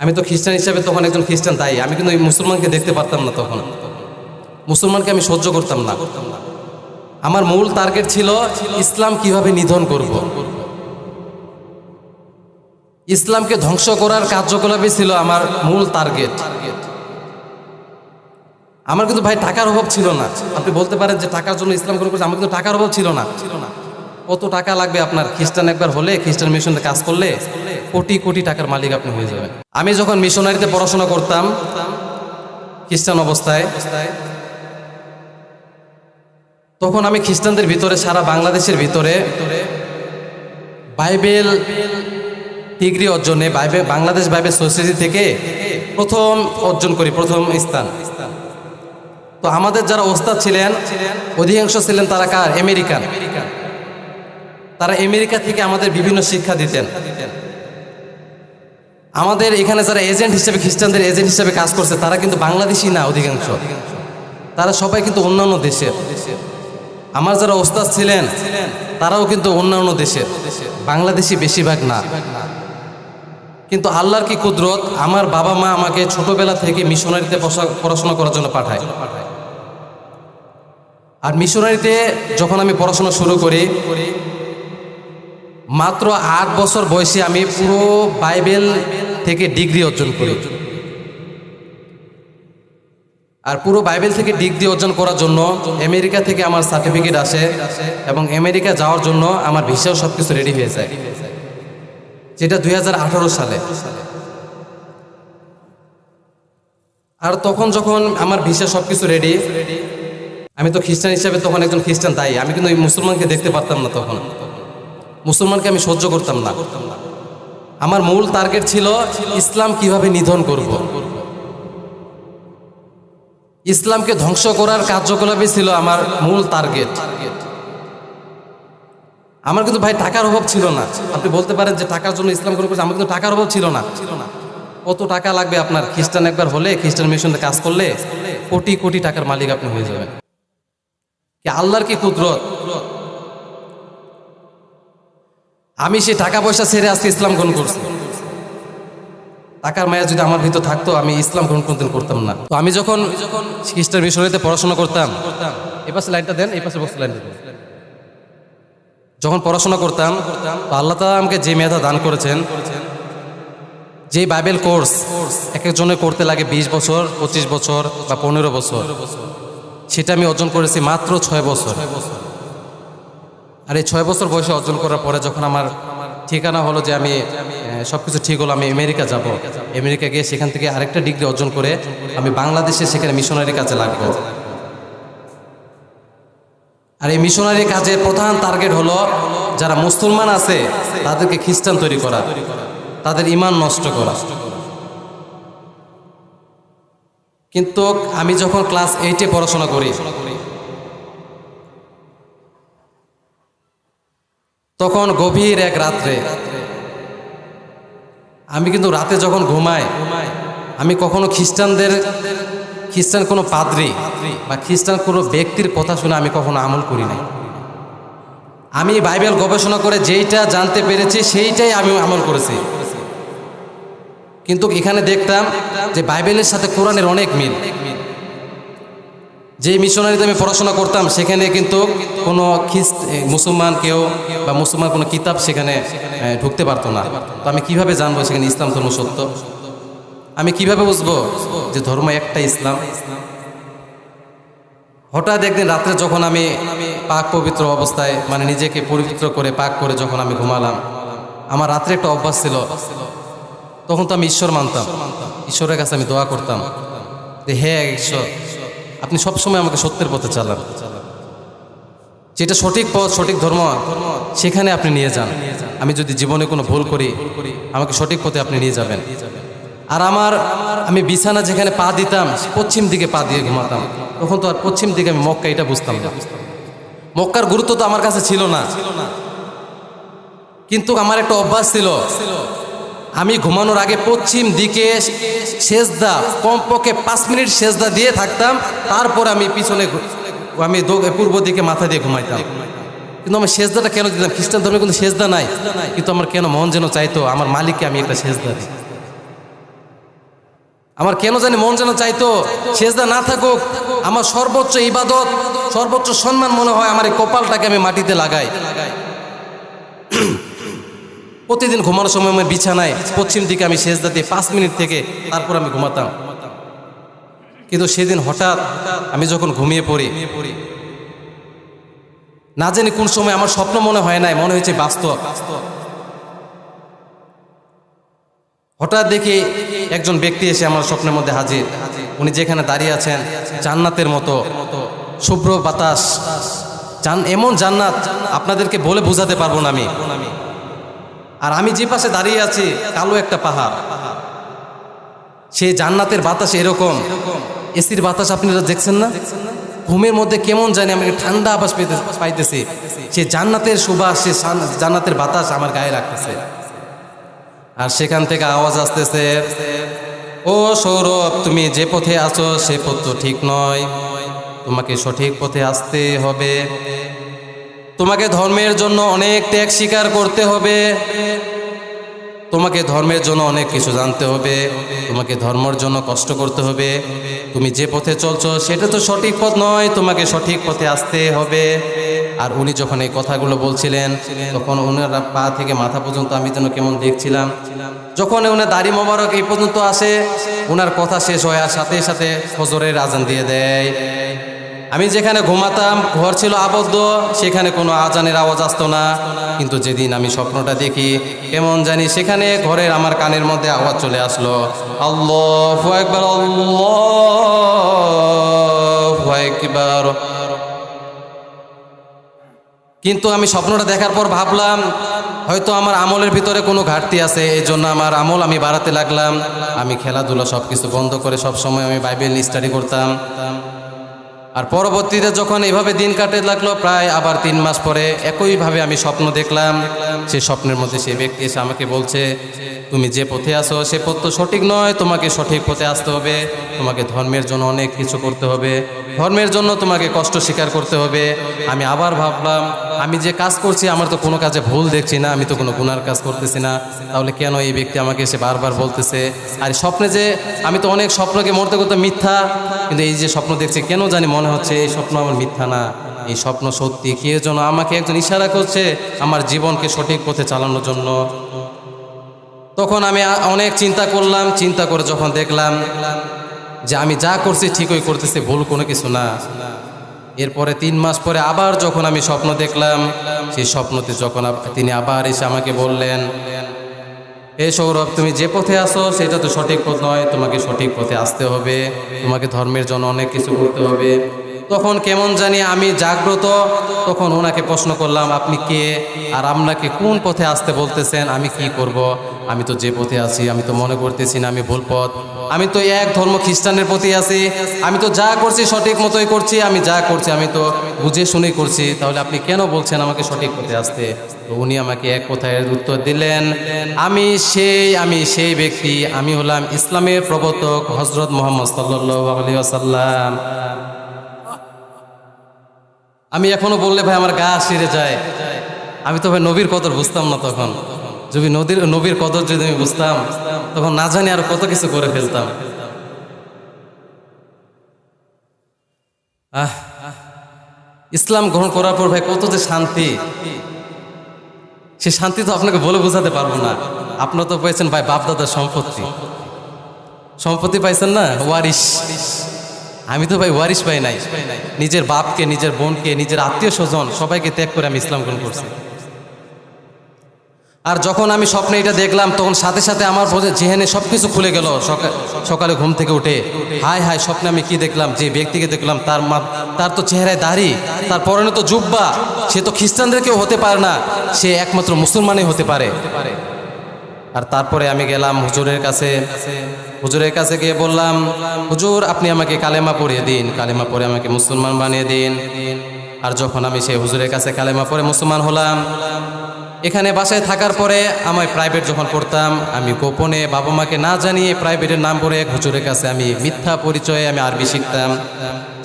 আমি তো খ্রিস্টান হিসাবে তখন একজন খ্রিস্টান, তাই আমি কিন্তু ওই মুসলমানকে দেখতে পারতাম না তখন। মুসলমানকে আমি সহ্য করতাম না। আমার মূল টার্গেট ছিল ইসলাম কীভাবে নিধন করব। ইসলামকে ধ্বংস করার কার্যকলাপই ছিল আমার মূল টার্গেট আমার কিন্তু ভাই টাকার অভাব ছিল না। আপনি বলতে পারেন যে টাকার জন্য ইসলাম গ্রহণ করছে, আমার কিন্তু টাকার অভাব ছিল না। কত টাকা লাগবে আপনার? খ্রিস্টান একবার হলে, খ্রিস্টান মিশনে কাজ করলে কোটি কোটি টাকার মালিক আপনি হয়ে যাবেন। আমি যখন মিশনারিতে পড়াশোনা করতাম, খ্রিস্টান অবস্থায়, তখন আমি খ্রিস্টানদের ভিতরে, সারা বাংলাদেশের ভিতরে বাইবেল ডিগ্রি অর্জনে, বাইবেল, বাংলাদেশ বাইবেল সোসাইটি থেকে প্রথম অর্জন করি, প্রথম স্থান। তো আমাদের যারা ওস্তাদ ছিলেন, অধিকাংশ ছিলেন তারা কার? আমেরিকান। তারা আমেরিকা থেকে আমাদের বিভিন্ন শিক্ষা দিতেন। আমাদের এখানে যারা এজেন্ট হিসেবে, খ্রিস্টানদের এজেন্ট হিসেবে কাজ করছে, তারা কিন্তু বাংলাদেশি না অধিকাংশ। তারা সবাই কিন্তু অন্যান্য দেশের। আমার যারা ওস্তাদ ছিলেন, তারাও কিন্তু অন্যান্য দেশের। বাংলাদেশি বেশিরভাগ না। কিন্তু আল্লাহর কি কুদরত? আমার বাবা মা আমাকে ছোটবেলা থেকে মিশনারিতে পড়া- পড়াশোনা করার জন্য পাঠায়। আর মিশনারিতে যখন আমি পড়াশোনা শুরু করি, মাত্র আট বছর বয়সে আমি পুরো বাইবেল থেকে ডিগ্রি অর্জন করি। আর পুরো বাইবেল থেকে ডিগ্রি অর্জন করার জন্য আমেরিকা থেকে আমার সার্টিফিকেট আসে এবং আমেরিকা যাওয়ার জন্য আমার ভিসাও সব কিছু রেডি হয়ে যায়। যেটা দুই সালে। আর তখন যখন আমার ভিসা সব কিছু রেডি, আমি তো খ্রিস্টান হিসাবে তখন একজন খ্রিস্টান তাই, আমি কিন্তু মুসলমানকে দেখতে পারতাম না তখন। মুসলমানকে আমি সহ্য করতাম না। আমার মূল টার্গেট ছিল ইসলাম কীভাবে নিধন করব। ইসলামকে ধ্বংস করার কার্যকলাপই ছিল আমার মূল টার্গেট আমার কিন্তু ভাই টাকার অভাব ছিল না। আপনি বলতে পারেন যে টাকার জন্য ইসলাম গ্রহণ করছে, আমার কিন্তু টাকার অভাব ছিল না। কত টাকা লাগবে আপনার? খ্রিস্টান একবার হলে, খ্রিস্টান মিশনে কাজ করলে, কোটি কোটি টাকার মালিক আপনি হয়ে যাবেন। আল্লাহর কি কুদরত? আমি সেই টাকা পয়সা ছেড়ে আজকে ইসলাম গ্রহণ করছি। টাকার মায়া যদি আমার ভিতর থাকতো, আমি ইসলাম গ্রহণ কোনদিন করতাম না। তো আমি যখন খ্রিস্টান মিশনারিতে পড়াশোনা করতাম, এই পাশে লাইনটা দেন, এই পাশে বসে লাইনটা দেন। যখন পড়াশোনা করতাম আল্লাহ তাআলা আমাকে যে মেধা দান করেছেন, যে বাইবেল কোর্স এক একজনের করতে লাগে বিশ বছর, পঁচিশ বছর বা পনেরো বছর, সেটা আমি অর্জন করেছি মাত্র ছয় বছর। আর এই ছয় বছর বয়সে অর্জন করার পরে যখন আমার ঠিকানা হলো যে আমি সব কিছু ঠিক হলো, আমি আমেরিকা যাব। আমেরিকা গিয়ে সেখান থেকে আরেকটা ডিগ্রি অর্জন করে আমি বাংলাদেশে সেখানে মিশনারি কাজে লাগবো। আর এই মিশনারি কাজের প্রধান টার্গেট হলো যারা মুসলমান আছে, তাদেরকে খ্রিস্টান তৈরি করা, তাদের ইমান নষ্ট করা। কিন্তু আমি যখন ক্লাস এইটে পড়াশোনা করি তখন গভীর এক রাত্রে, আমি কিন্তু রাতে যখন ঘুমাই, আমি কখনো খ্রিস্টানদের, খ্রিস্টান কোনো পাদ্রি বা খ্রিস্টান কোনো ব্যক্তির কথা শুনে আমি কখনো আমল করি নাই। আমি বাইবেল গবেষণা করে যেইটা জানতে পেরেছি, সেইটাই আমি আমল করেছি। কিন্তু এখানে দেখতাম যে বাইবেলের সাথে কোরআনের অনেক মিল। যে মিশনারিতে আমি পড়াশোনা করতাম, সেখানে কিন্তু কোনো খ্রিস্ট মুসলমান কেউ বা মুসলমান কোনো কিতাব সেখানে ঢুকতে পারতো না। তো আমি কীভাবে জানব সেখানে ইসলাম ধর্ম সত্য? আমি কীভাবে বুঝব যে ধর্ম একটা ইসলাম? হঠাৎ একদিন রাত্রে যখন আমি পাক পবিত্র অবস্থায় মানে নিজেকে পবিত্র করে পাক করে যখন আমি ঘুমালাম, আমার রাত্রে একটা অভ্যাস ছিল। তখন তো আমি ঈশ্বর মানতাম। ঈশ্বরের কাছে আমি দোয়া করতাম যে, হে ঈশ্বর আপনি সবসময় আমাকে সত্যের পথে চালান। যেটা সঠিক পথ, সঠিক ধর্ম, সেখানে আপনি নিয়ে যান। আমি যদি জীবনে কোনো ভুল করি, আমাকে সঠিক পথে আপনি নিয়ে যাবেন। আর আমার, আমি বিছানা যেখানে পা দিতাম, পশ্চিম দিকে পা দিয়ে ঘুমাতাম। তখন তো আর পশ্চিম দিকে আমি মক্কা এটা বুঝতাম না। মক্কার গুরুত্ব তো আমার কাছে ছিল না। কিন্তু আমার একটা অভ্যাস ছিল আমি ঘুমানোর আগে পশ্চিম দিকে সেজদা, কমপক্ষে পাঁচ মিনিট সেজদা দিয়ে থাকতাম, তারপর আমি পিছনে আমি পূর্ব দিকে মাথা দিয়ে ঘুমাইতাম। কিন্তু আমার সেজদাটা কেন দিতাম? খ্রিস্টান ধর্মে কিন্তু সেজদা নাই। কিন্তু আমার কেন মন যেন চাইতো, আমার মালিককে আমি একটা সেজদা দিই। আমার কেন জানি মন যেন চাইতো, সেজদা না থাকুক, আমার সর্বোচ্চ ইবাদত, সর্বোচ্চ সম্মান মনে হয় আমার এই কপালটাকে আমি মাটিতে লাগাই। প্রতিদিন ঘুমানোর সময় আমার বিছানায় পশ্চিম দিকে আমি সেজদা দিয়ে পাঁচ মিনিট থেকে তারপর আমি ঘুমাতাম। কিন্তু সেদিন হঠাৎ আমি যখন ঘুমিয়ে পড়ি, না জানি কোন সময় আমার স্বপ্ন মনে হয় নাই, মনে হয়েছে বাস্তব। হঠাৎ দেখি একজন ব্যক্তি এসে আমার স্বপ্নের মধ্যে হাজির। উনি যেখানে দাঁড়িয়ে আছেন, জান্নাতের মতো, শুভ্র বাতাস। এমন জান্নাত আপনাদেরকে বলে বোঝাতে পারব না আমি। আর আমি যে পাশে দাঁড়িয়ে আছি, কালো একটা পাহাড়। সেই জান্নাতের বাতাস এরকম। এসির বাতাস আপনারা দেখছেন না? ঘুমের মধ্যে কেমন জানি আমি ঠান্ডা আবাস পেতে পাইতেছি। সে জান্নাতের সুবাস, সে জান্নাতের বাতাস আমার গায়ে রাখতেছে আর সেখান থেকে আওয়াজ আসতেছে, ও সৌরভ, তুমি যে পথে আছো, সে পথ তো ঠিক নয়। তোমাকে সঠিক পথে আসতে হবে। তোমাকে ধর্মের জন্য অনেক ত্যাগ স্বীকার করতে হবে। তোমাকে ধর্মের জন্য অনেক কিছু জানতে হবে। তোমাকে ধর্মের জন্য কষ্ট করতে হবে। তুমি যে পথে চলছো, সেটা তো সঠিক পথ নয়, তোমাকে সঠিক পথে আসতে হবে। আর উনি যখন এই কথাগুলো বলছিলেন, তখন ওনার পা থেকে মাথা পর্যন্ত আমি যেন কেমন দেখছিলাম। যখন ওনার দাড়ি মোবারক এই পর্যন্ত আসে ওনার কথা শেষ হয় আর সাথে সাথে ফজরের আজান দিয়ে দেয়। আমি যেখানে ঘুমাতাম, ঘর ছিল আবদ্ধ, সেখানে কোনো আজানের আওয়াজ আসতো না। কিন্তু যেদিন আমি স্বপ্নটা দেখি, কেমন জানি সেখানে ঘরের আমার কানের মধ্যে আওয়াজ চলে আসলো। আল্লাহ একবার আল্লাহ একবার কিন্তু আমি স্বপ্নটা দেখার পর ভাবলাম, হয়তো আমার আমলের ভিতরে কোনো ঘাটতি আছে এই জন্য আমার আমল আমি বাড়াতে লাগলাম। আমি খেলাধুলা সব কিছু বন্ধ করে সব সময় আমি বাইবেল স্টাডি করতাম। আর পরবর্তীতে যখন এইভাবে দিন কাটে লাগল, প্রায় আবার তিন মাস পরে একইভাবে আমি স্বপ্ন দেখলাম। সে স্বপ্নের মধ্যে সে ব্যক্তি এসে আমাকে বলছে, তুমি যে পথে আসো সে পথ তো সঠিক নয়, তোমাকে সঠিক পথে আসতে হবে। তোমাকে ধর্মের জন্য অনেক কিছু করতে হবে। ধর্মের জন্য তোমাকে কষ্ট স্বীকার করতে হবে। আমি আবার ভাবলাম, আমি যে কাজ করছি, আমার তো কোনো কাজে ভুল দেখছি না, আমি তো কোনো গুনার কাজ করতেছি না। তাহলে কেন এই ব্যক্তি আমাকে এসে বারবার বলতেছে? আর স্বপ্নে যে, আমি তো অনেক স্বপ্নকে মরতে করতে মিথ্যা, কিন্তু এই যে স্বপ্ন দেখছি, কেন জানি মনে হচ্ছে এই স্বপ্ন আমার মিথ্যা না। এই স্বপ্ন সত্যি, কে যেন আমাকে একজন ইশারা করছে আমার জীবনকে সঠিক পথে চালানোর জন্য। তখন আমি অনেক চিন্তা করলাম, চিন্তা করে যখন দেখলাম যে আমি যা করছি ঠিকই করতেছি, ভুল কোনো কিছু না। এরপরে তিন মাস পরে আবার যখন আমি স্বপ্ন দেখলাম, সেই স্বপ্নতে যখন তিনি আবার এসে আমাকে বললেন, এ সৌরভ, তুমি যে পথে আসো সেটা তো সঠিক পথ নয়। তোমাকে সঠিক পথে আসতে হবে। তোমাকে ধর্মের জন্য অনেক কিছু করতে হবে। তখন কেমন জানি আমি জাগ্রত, তখন ওনাকে প্রশ্ন করলাম, আপনি কে? আর আপনাকে কোন পথে আসতে বলতেছেন? আমি কি করব? আমি তো যে পথে আছি, আমি তো মনে করতেছি না, আমি ভুল পথ। আমি তো এক ধর্ম খ্রিস্টানের প্রতি আছি, আমি তো যা করছি সঠিক মতোই করছি, আমি যা করছি, আমি তো বুঝে শুনেই করছি। তাহলে আপনি কেন বলছেন আমাকে সঠিক পথে আসতে? তো উনি আমাকে এক কথায় উত্তর দিলেন, আমি সেই আমি সেই ব্যক্তি, আমি হলাম ইসলামের প্রবর্তক হজরত মোহাম্মদ সাল্লাহ আলী আসাল্লাম আমি এখনও বললে ভাই আমার গা সিরে যায়। আমি তো ভাই নবীর কদর বুঝতাম না তখন। যদি নদীর নবীর কদর যদি আমি বুঝতাম, তখন না জানি আর কত কিছু করে ফেলতাম। আহ, ইসলাম গ্রহণ করার পর ভাই কত যে শান্তি। সে শান্তি তো আপনাকে বলে বোঝাতে পারব না। আপনারা তো পেয়েছেন ভাই বাপদাদার সম্পত্তি। সম্পত্তি পাইছেন না? ওয়ারিশ। আমি তো ভাই ওয়ারিশ পাই নাই। নিজের বাপকে, নিজের বোনকে, নিজের আত্মীয় স্বজন সবাইকে ত্যাগ করে আমি ইসলাম গ্রহণ করছি। আর যখন আমি স্বপ্নে এটা দেখলাম, তখন সাথে সাথে আমার জেহেনে সব কিছু খুলে গেল। সকালে ঘুম থেকে উঠে, হায় হায়, স্বপ্নে আমি কি দেখলাম? যে ব্যক্তিকে দেখলাম, তার মা তার তো চেহারায় দাড়ি, তার পরনে তো জুব্বা। সে তো খ্রিস্টানদের কেউ হতে পারে না, সে একমাত্র মুসলমানই হতে পারে। আর তারপরে আমি গেলাম হুজুরের কাছে। হুজুরের কাছে গিয়ে বললাম, হুজুর, আপনি আমাকে কালেমা পড়িয়ে দিন, কালেমা পড়ে আমাকে মুসলমান বানিয়ে দিন। আর যখন আমি সেই হুজুরের কাছে কালেমা পড়ে মুসলমান হলাম, এখানে বাসায় থাকার পরে আমায় প্রাইভেট যখন পড়তাম, আমি গোপনে বাবা মাকে না জানিয়ে প্রাইভেটের নাম পড়ে এক হুজুরের কাছে আমি মিথ্যা পরিচয়ে আমি আরবি শিখতাম।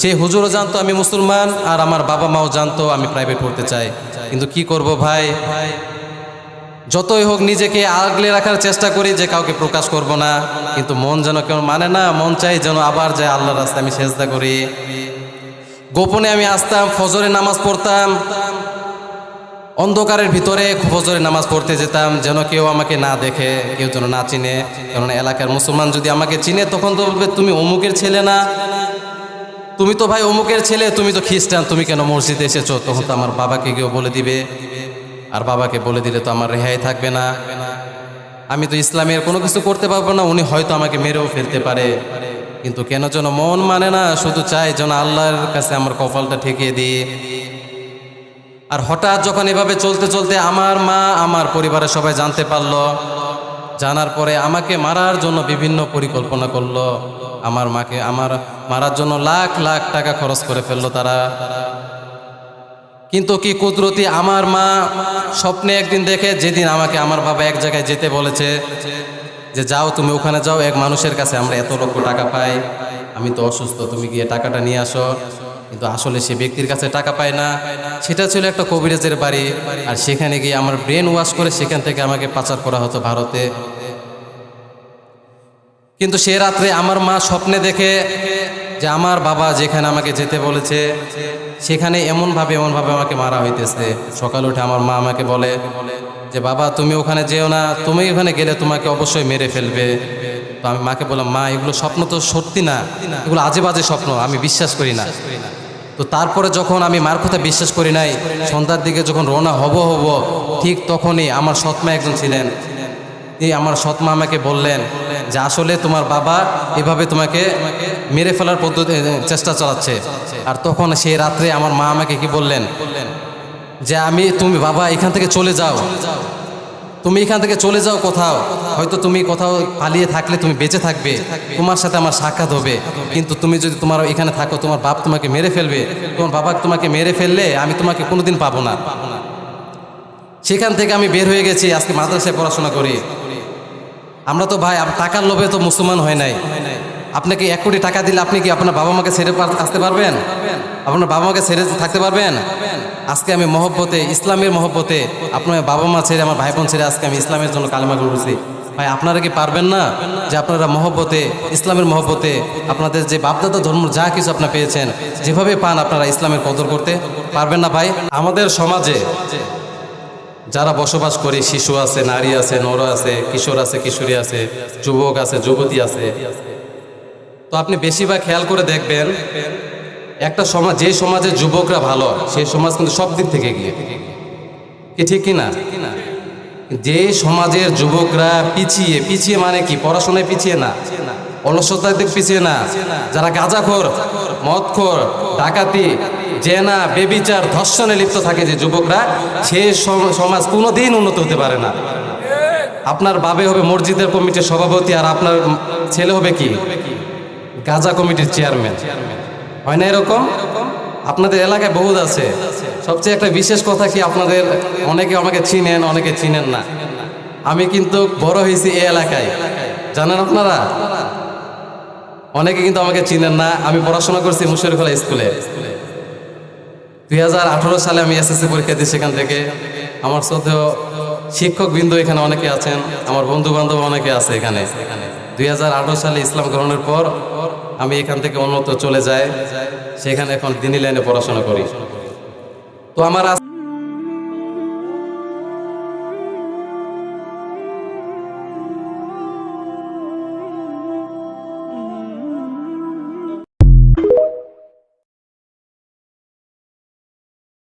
সেই হুজুরও জানতো আমি মুসলমান, আর আমার বাবা মাও জানতো আমি প্রাইভেট পড়তে চাই। কিন্তু কি করব ভাই? যতই হোক নিজেকে আগলে রাখার চেষ্টা করি যে কাউকে প্রকাশ করব না। কিন্তু মন যেন কেউ মানে না, মন চাই যেন আবার যায় আল্লাহর রাস্তায় আমি সেজদা করি। গোপনে আমি আসতাম, ফজরে নামাজ পড়তাম। অন্ধকারের ভিতরে ফজরে নামাজ পড়তে যেতাম, যেন কেউ আমাকে না দেখে, কেউ যেন না চিনে। কারণ এলাকার মুসলমান যদি আমাকে চিনে, তখন তো বলবে, তুমি অমুকের ছেলে না? তুমি তো ভাই অমুকের ছেলে, তুমি তো খ্রিস্টান, তুমি কেন মসজিদে এসেছ? তখন তো আমার বাবাকে কেউ বলে দিবে। আর বাবাকে বলে দিলে তো আমার রেহাই থাকবে না। আমি তো ইসলামের কোনো কিছু করতে পারব না, উনি হয়তো আমাকে মেরেও ফেলতে পারে। কিন্তু কেন যেন মন মানে না, শুধু চাই যেন আল্লাহর কাছে আমার কপালটা ঠেকিয়ে দিই। আর হঠাৎ যখন এভাবে চলতে চলতে আমার মা আমার পরিবারের সবাই জানতে পারল, জানার পরে আমাকে মারার জন্য বিভিন্ন পরিকল্পনা করল। আমার মাকে, আমার মারার জন্য লাখ লাখ টাকা খরচ করে ফেলল তারা। কিন্তু কি কুদরতি আমার মা স্বপ্নে একদিন দেখে, যেদিন আমাকে আমার বাবা এক জায়গায় যেতে বলেছে যে, যাও তুমি ওখানে যাও, এক মানুষের কাছে আমরা এত লক্ষ টাকা পাই। আমি তো অসুস্থ, তুমি গিয়ে টাকাটা নিয়ে আসো। কিন্তু আসলে সে ব্যক্তির কাছে টাকা পায় না। সেটা ছিল একটা কবিরাজের বাড়ি আর সেখানে গিয়ে আমার ব্রেন ওয়াশ করে সেখান থেকে আমাকে পাচার করা হতো ভারতে। কিন্তু সে রাত্রে আমার মা স্বপ্নে দেখে যে আমার বাবা যেখানে আমাকে যেতে বলেছে, সেখানে এমনভাবে এমনভাবে আমাকে মারা হইতেছে। সকালে উঠে আমার মা আমাকে বলে যে, বাবা, তুমি ওখানে যেও না, তুমি ওখানে গেলে তোমাকে অবশ্যই মেরে ফেলবে। তো আমি মাকে বললাম, মা, এগুলো স্বপ্ন তো সত্যি না, এগুলো আজে বাজে স্বপ্ন, আমি বিশ্বাস করি না। তো তারপরে যখন আমি মার কথা বিশ্বাস করি নাই, সন্ধ্যার দিকে যখন রওনা হব হব, ঠিক তখনই আমার সৎমা একজন ছিলেন। এই আমার সৎমা আমাকে বললেন যে আসলে তোমার বাবা এভাবে তোমাকে মেরে ফেলার পদ্ধতি চেষ্টা চালাচ্ছে। আর তখন সেই রাত্রে আমার মা আমাকে কি বললেন? যে আমি, তুমি বাবা, এখান থেকে চলে যাও। তুমি এখান থেকে চলে যাও কোথাও। হয়তো তুমি কোথাও পালিয়ে থাকলে তুমি বেঁচে থাকবে। তোমার সাথে আমার সাক্ষাৎ হবে। কিন্তু তুমি যদি তোমার এখানে থাকো, তোমার বাপ তোমাকে মেরে ফেলবে। তোমার বাবা তোমাকে মেরে ফেললে আমি তোমাকে কোনোদিন পাবো না। সেখান থেকে আমি বের হয়ে গেছি, আজকে মাদ্রাসায় পড়াশোনা করি। আমরা তো ভাই টাকার লোভে তো মুসলমান হয় নাই। আপনাকে এক কোটি টাকা দিলে আপনি কি আপনার বাবা মাকে ছেড়ে আসতে পারবেন? আপনার বাবা মাকে ছেড়ে থাকতে পারবেন? আজকে আমি মহব্বতে, ইসলামের মহব্বতে আপনার বাবা মা ছেড়ে, আমার ভাই বোন ছেড়ে আজকে আমি ইসলামের জন্য কালেমা করছি ভাই, আপনারা কি পারবেন না যে আপনারা মহব্বতে, ইসলামের মহব্বতে আপনাদের যে বাপদাদা ধর্ম যা কিছু আপনারা পেয়েছেন, যেভাবে পান আপনারা ইসলামের কদর করতে? পারবেন না ভাই? আমাদের সমাজে যারা বসবাস করে, শিশু আছে, নারী আছে, নর আছে, কিশোর আছে, কিশোরী আছে, যুবক আছে, যুবতী আছে। তো আপনি বেশিরভাগ খেয়াল করে দেখবেন, একটা সমাজ, যে সমাজে যুবকরা ভালো, সেই সমাজ কিন্তু সব দিক থেকে গিয়ে কি ঠিক কিনা? যে সমাজের যুবকরা পিছিয়ে পিছিয়ে মানে কি? পড়াশোনায় পিছিয়ে না অলসতার দিক পিছিয়ে না। যারা গাঁজাখোর, মদখোর, ডাকাতি জেনা, বেবিচার, ধর্ষণে লিপ্ত থাকে যে যুবকরা, সে সম- সমাজ কোনোদিন উন্নত হতে পারে না। আপনার বাবে হবে মসজিদের কমিটির সভাপতি আর আপনার ছেলে হবে কি? গাজা কমিটির চেয়ারম্যান। হয় না এরকম? আপনাদের এলাকায় বহুত আছে। সবচেয়ে একটা বিশেষ কথা কি আপনাদের অনেকে আমাকে চিনেন, অনেকে চিনেন না। আমি কিন্তু বড় হয়েছি এই এলাকায়। জানেন আপনারা? অনেকে কিন্তু আমাকে চিনেন না। আমি পড়াশোনা করছি মুশারিফলা স্কুলে। দুই হাজার আঠারো সালে আমি এসএসসি পরীক্ষা দিই সেখান থেকে। আমার শ্রদ্ধেয় শিক্ষকবৃন্দ এখানে অনেকে আছেন, আমার বন্ধু বান্ধব অনেকে আছে এখানে। দুই হাজার আঠেরো সালে ইসলাম গ্রহণের পর আমি এখান থেকে অন্যত্র চলে যাই। সেখানে এখন দিনী লাইনে পড়াশোনা করি। তো আমার